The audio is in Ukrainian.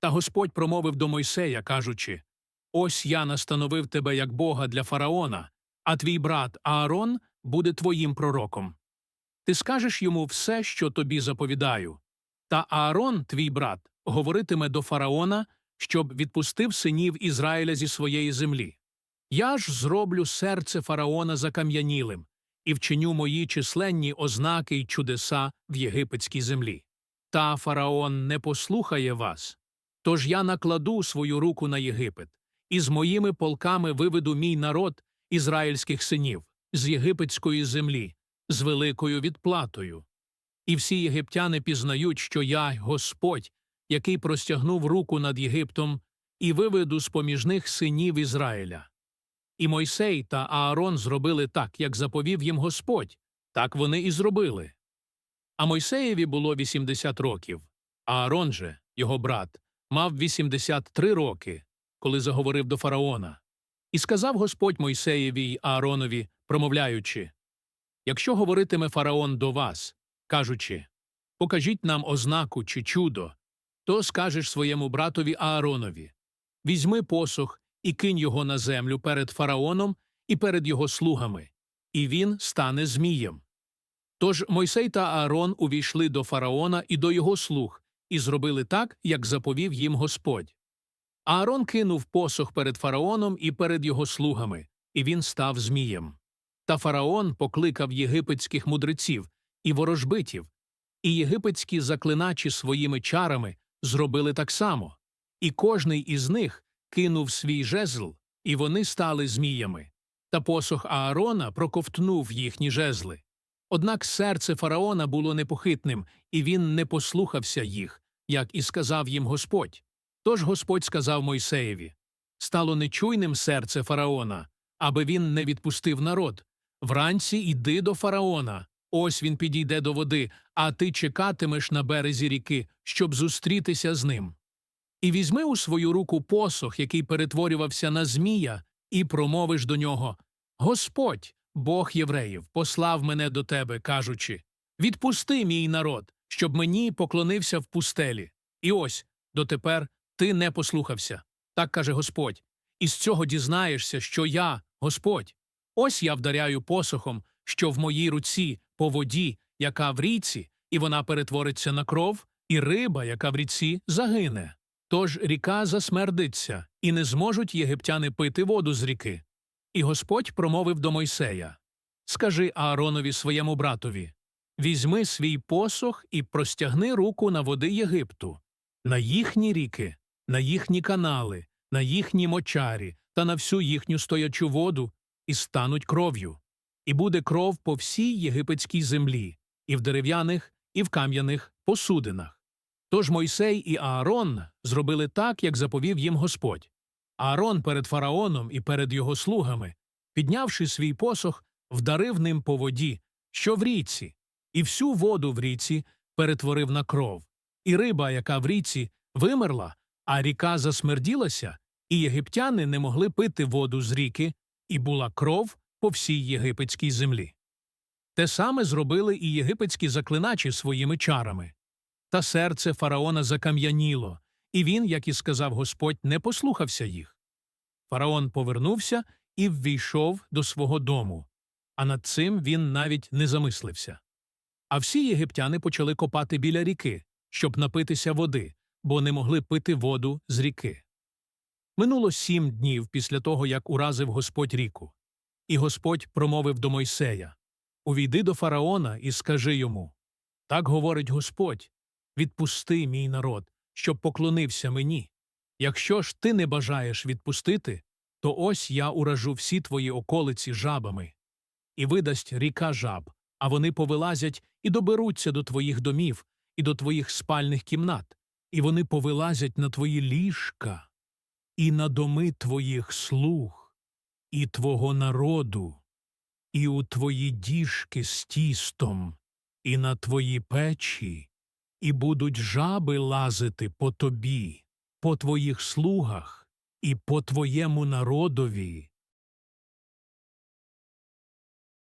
Та Господь промовив до Мойсея, кажучи Ось я настановив тебе як Бога для фараона, а твій брат Аарон буде твоїм пророком. Ти скажеш йому все, що тобі заповідаю. Та Аарон, твій брат, говоритиме до фараона, щоб відпустив синів Ізраїля зі своєї землі. Я ж зроблю серце фараона закам'янілим і вчиню мої численні ознаки й чудеса в єгипетській землі. Та фараон не послухає вас. Тож я накладу свою руку на Єгипет, і з моїми полками виведу мій народ ізраїльських синів з єгипетської землі, з великою відплатою. І всі єгиптяни пізнають, що я Господь, який простягнув руку над Єгиптом, і виведу з поміж них синів Ізраїля. І Мойсей та Аарон зробили так, як заповів їм Господь, так вони і зробили. А Мойсеєві було 80 років, а Аарон же, його брат, мав 83 роки, коли заговорив до фараона. І сказав Господь Мойсеєві й Ааронові, промовляючи Якщо говоритиме фараон до вас, кажучи Покажіть нам ознаку чи чудо, то скажеш своєму братові Ааронові Візьми посох і кинь його на землю перед фараоном і перед його слугами, і він стане змієм. Тож Мойсей та Аарон увійшли до фараона і до його слуг, і зробили так, як заповів їм Господь. Аарон кинув посох перед фараоном і перед його слугами, і він став змієм. Та фараон покликав єгипетських мудреців і ворожбитів, і єгипетські заклиначі своїми чарами зробили так само, і кожний із них кинув свій жезл, і вони стали зміями. Та посох Аарона проковтнув їхні жезли. Однак серце фараона було непохитним, і він не послухався їх, як і сказав їм Господь. Тож Господь сказав Мойсеєві Стало нечуйним серце фараона, аби він не відпустив народ. Вранці йди до фараона. Ось він підійде до води, а ти чекатимеш на березі ріки, щоб зустрітися з ним. І візьми у свою руку посох, який перетворювався на змія, і промовиш до нього Господь, Бог євреїв, послав мене до тебе, кажучи Відпусти мій народ, щоб мені поклонився в пустелі. І ось дотепер ти не послухався. Так каже Господь. І з цього дізнаєшся, що я, Господь. Ось я вдаряю посохом, що в моїй руці по воді, яка в ріці, і вона перетвориться на кров, і риба, яка в ріці, загине. Тож ріка засмердиться, і не зможуть єгиптяни пити воду з ріки. І Господь промовив до Мойсея Скажи Ааронові своєму братові Візьми свій посох і простягни руку на води Єгипту, на їхні ріки, на їхні канали, на їхні мочарі та на всю їхню стоячу воду, і стануть кров'ю. І буде кров по всій єгипетській землі, і в дерев'яних, і в кам'яних посудинах. Тож Мойсей і Аарон зробили так, як заповів їм Господь. Аарон перед фараоном і перед його слугами, піднявши свій посох, вдарив ним по воді, що в річці, і всю воду в ріці перетворив на кров, і риба, яка в ріці, вимерла, а ріка засмерділася, і єгиптяни не могли пити воду з ріки, і була кров по всій єгипетській землі. Те саме зробили і єгипетські заклиначі своїми чарами. Та серце фараона закам'яніло, і він, як і сказав Господь, не послухався їх. Фараон повернувся і ввійшов до свого дому, а над цим він навіть не замислився. А всі єгиптяни почали копати біля ріки, щоб напитися води, бо не могли пити воду з ріки. Минуло сім днів після того, як уразив Господь ріку. І Господь промовив до Мойсея Увійди до фараона і скажи йому Так говорить Господь відпусти мій народ, щоб поклонився мені. Якщо ж ти не бажаєш відпустити, то ось я уражу всі твої околиці жабами. І видасть ріка жаб, а вони повилазять і доберуться до твоїх домів і до твоїх спальних кімнат, і вони повилазять на твої ліжка, і на доми твоїх слуг, і твого народу, і у твої діжки з тістом, і на твої печі, і будуть жаби лазити по тобі, по твоїх слугах, і по твоєму народові,